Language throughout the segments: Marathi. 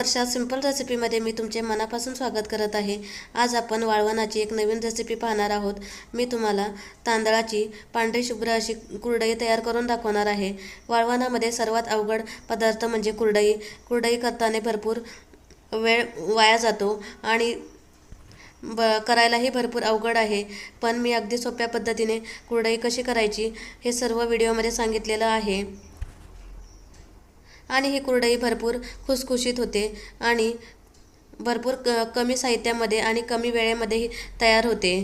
वर्षा सिंपल रेसिपीमध्ये मी तुमचे मनापासून स्वागत करत आहे. आज आपण वाळवणाची एक नवीन रेसिपी पाहणार आहोत. मी तुम्हाला तांदळाची पांढरी शुभ्र अशी कुरडई तयार करून दाखवणार आहे. वाळवणामध्ये सर्वात अवघड पदार्थ म्हणजे कुरडई. कुरडई करताना भरपूर वेळ वाया जातो आणि ब करायलाही भरपूर अवघड आहे. पण मी अगदी सोप्या पद्धतीने कुरडई कशी करायची हे सर्व व्हिडिओमध्ये सांगितलेलं आहे. आणि ही कुरडई भरपूर खुसखुशीत होते आणि भरपूर क कमी साहित्यामध्ये आणि कमी वेळेमध्ये ही तयार होते.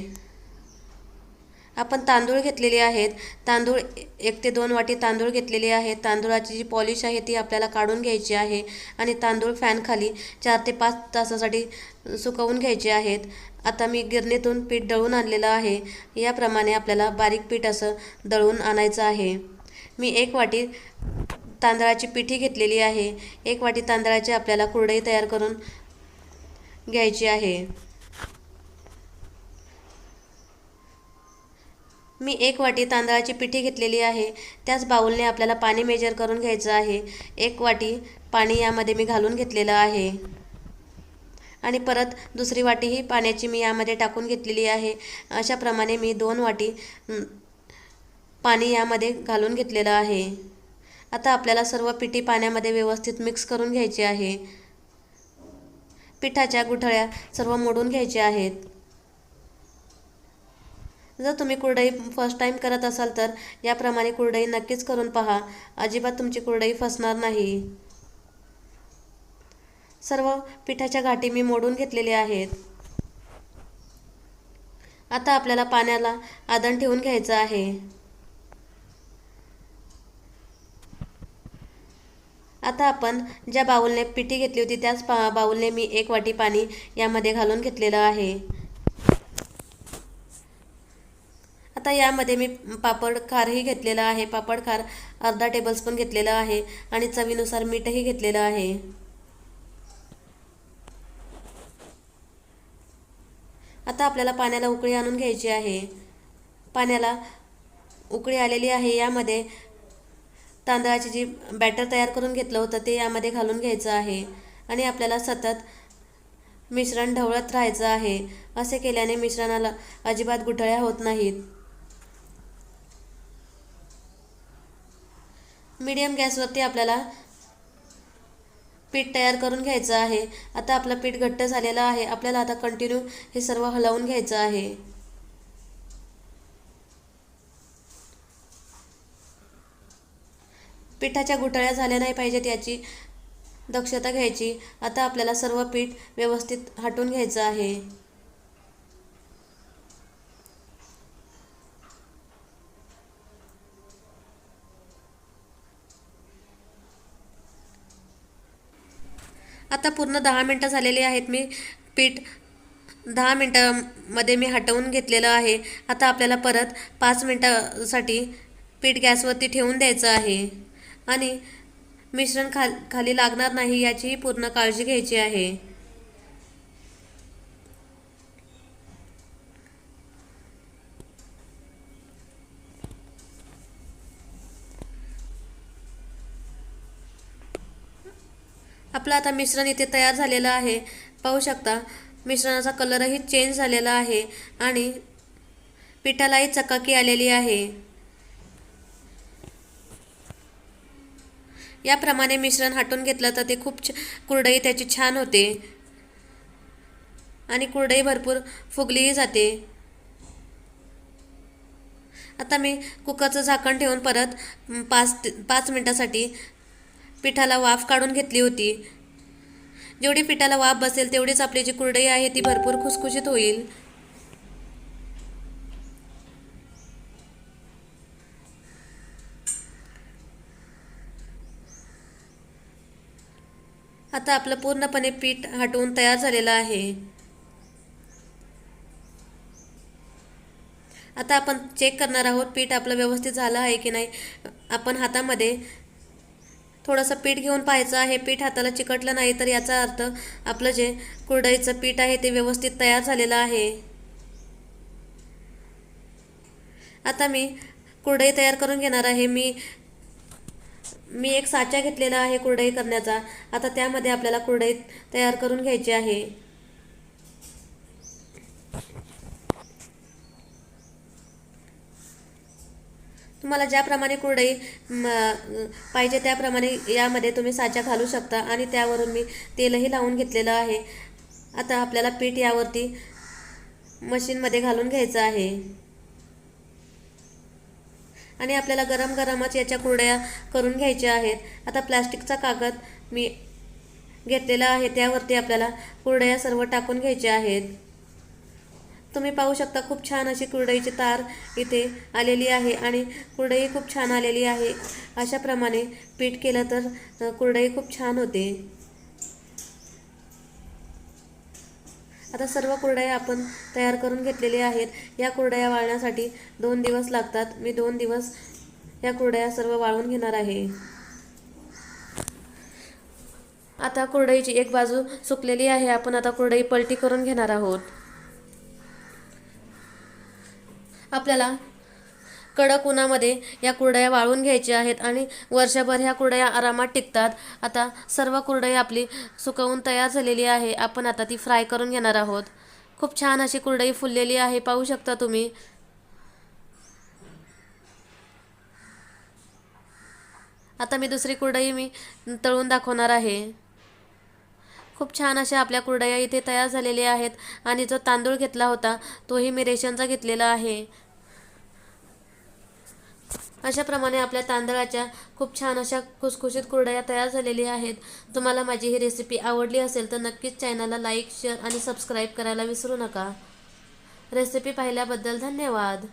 आपण तांदूळ घेतलेले आहेत. तांदूळ एक ते दोन वाटी तांदूळ घेतलेले आहेत तांदूळाची जी पॉलिश आहे ती आपल्याला काढून घ्यायची आहे आणि तांदूळ फॅनखाली चार ते पाच तासासाठी सुकवून घ्यायचे आहेत. आता मी गिरणीतून पीठ दळून आणलेलं आहे. याप्रमाणे आपल्याला बारीक पीठ असं दळून आणायचं आहे. मी एक वाटी तांदळाची पिठी घेतलेली आहे. एक वाटी तांदळाची आपल्याला कुरडई तयार करून घ्यायची आहे. मी एक वाटी तांदळाची पिठी घेतलेली आहे. त्याच बाऊलने आपल्याला पाणी मेजर करून घ्यायचं आहे. एक वाटी पाणी यामध्ये मी घालून घेतलेलं आहे. आणि परत दुसरी वाटीही पाण्याची मी यामध्ये टाकून घेतलेली आहे. अशाप्रमाणे मी दोन वाटी पाणी यामध्ये घालून घेतलेलं आहे. आता आपल्याला सर्व पिठी पाण्यामध्ये व्यवस्थित मिक्स करून घ्यायची आहे. पिठाच्या गुठळ्या सर्व मोडून घ्यायच्या आहेत. जर तुम्ही कुरडई फर्स्ट टाईम करत असाल तर याप्रमाणे कुरडई नक्कीच करून पहा. अजिबात तुमची कुरडई फसणार नाही. सर्व पिठाच्या गाठी मी मोडून घेतलेल्या आहेत. आता आपल्याला पाण्याला आदण ठेवून घ्यायचं आहे. आता आपण ज्या बाऊलने पिठी घेतली होती त्याच पा बाऊलने मी एक वाटी पाणी यामध्ये घालून घेतलेलं आहे. आता यामध्ये मी पापड खारही घेतलेला आहे. पापड खार अर्धा टेबलस्पून घेतलेला आहे आणि चवीनुसार मीठही घेतलेलं आहे. आता आपल्याला पाण्याला उकळी आणून घ्यायची आहे. पाण्याला उकळी आलेली आहे. यामध्ये तांदळाची जी बॅटर तयार करून घेतलं होतं ते यामध्ये घालून घ्यायचं आहे. आणि आपल्याला सतत मिश्रण ढवळत राहायचं आहे. असे केल्याने मिश्रणाला अजिबात गुठळ्या होत नाहीत. मीडियम गॅसवरती आपल्याला पीठ तयार करून घ्यायचं आहे. आता आपलं पीठ घट्ट झालेलं आहे. आपल्याला आता कंटिन्यू हे सर्व हलवून घ्यायचं आहे. पिठाच्या घोटाळ्या झाल्या नाही पाहिजेत याची दक्षता घ्यायची. आता आपल्याला सर्व पीठ व्यवस्थित हटून घ्यायचं आहे. आता पूर्ण दहा मिनटं झालेली आहेत. मी पीठ दहा मिनटामध्ये मी हटवून घेतलेलं आहे. आता आपल्याला परत पाच मिनटासाठी पीठ गॅसवरती ठेवून द्यायचं आहे. आणि मिश्रण खा खाली लागणार नाही याचीही पूर्ण काळजी घ्यायची आहे. आपलं आता मिश्रण इथे तयार झालेलं आहे. पाहू शकता मिश्रणाचा कलरही चेंज झालेला आहे आणि पिठालाही चकाकी आलेली आहे. याप्रमाणे मिश्रण हटून घेतलं तर ते खूप छ कुरडई त्याची छान होते. आणि कुरडई भरपूर फुगलीही जाते. आता मी कुकरचं झाकण ठेवून परत पाच पाच मिनटासाठी पिठाला वाफ काढून घेतली होती. जेवढी पिठाला वाफ बसेल तेवढीच आपली जी कुरडई आहे ती भरपूर खुसखुशीत होईल. आता आपलं पूर्णपणे पीठ हटवून तयार झालेलं आहे. आता आपण चेक करणार आहोत पीठ आपलं व्यवस्थित झालं आहे की नाही. आपण हातामध्ये थोडंसं पीठ घेऊन पाहायचं आहे. पीठ हाताला चिकटलं नाही तर याचा अर्थ आपलं जे कुरडईचं पीठ आहे ते व्यवस्थित तयार झालेलं आहे. आता मी कुरडई तयार करून घेणार आहे. मी मी एक साचा घेतलेला आहे कुरडई करण्याचा. आता त्यामध्ये आपल्याला कुरडई तयार करून घ्यायची आहे. तुम्हाला ज्याप्रमाणे कुरडई पाहिजे त्याप्रमाणे यामध्ये तुम्ही साचा घालू शकता आणि त्यावरून मी तेलही लावून घेतलेलं आहे. आता आपल्याला पीठ यावरती मशीनमध्ये घालून घ्यायचं आहे. आणि आपल्याला गरम गरमच याच्या कुरड्या करून घ्यायच्या आहेत. आता प्लास्टिकचा कागद मी घेतलेला आहे त्यावरती आपल्याला कुरडया सर्व टाकून घ्यायच्या आहेत. तुम्ही पाहू शकता खूप छान अशी कुरडईची तार इथे आलेली आहे आणि कुरडई खूप छान आलेली आहे. अशाप्रमाणे पीठ केलं तर कुरडई खूप छान होते. आता सर्व कुरडया आपण तयार करून घेतलेल्या आहेत. या कुरडया वाळण्यासाठी दोन दिवस लागतात. मी दोन दिवस या कुरडया सर्व वाळवून घेणार आहे. आता कुरडईची एक बाजू सुकलेली आहे. आपण आता कुरडई पलटी करून घेणार आहोत. आपल्याला कडक उन्हामध्ये या कुरडया वाळून घ्यायच्या आहेत आणि वर्षभर ह्या कुरडया आरामात टिकतात. आता सर्व कुरडई आपली सुकवून तयार झालेली आहे. आपण आता ती फ्राय करून घेणार आहोत. खूप छान अशी कुरडई फुललेली आहे. पाहू शकता तुम्ही. आता मी दुसरी कुरडई मी तळून दाखवणार आहे. खूप छान अशा आपल्या कुरडया इथे तयार झालेल्या आहेत आणि जो तांदूळ घेतला होता तोही मी रेशनचा घेतलेला आहे. अशाप्रमाणे आपल्या तांदळाच्या खूप छान अशा खुसखुशीत कुरडया तयार झालेल्या आहेत. तुम्हाला माझी ही रेसिपी आवडली असेल तर नक्कीच चॅनलला लाईक शेअर आणि सबस्क्राईब करायला विसरू नका. रेसिपी पाहिल्याबद्दल धन्यवाद.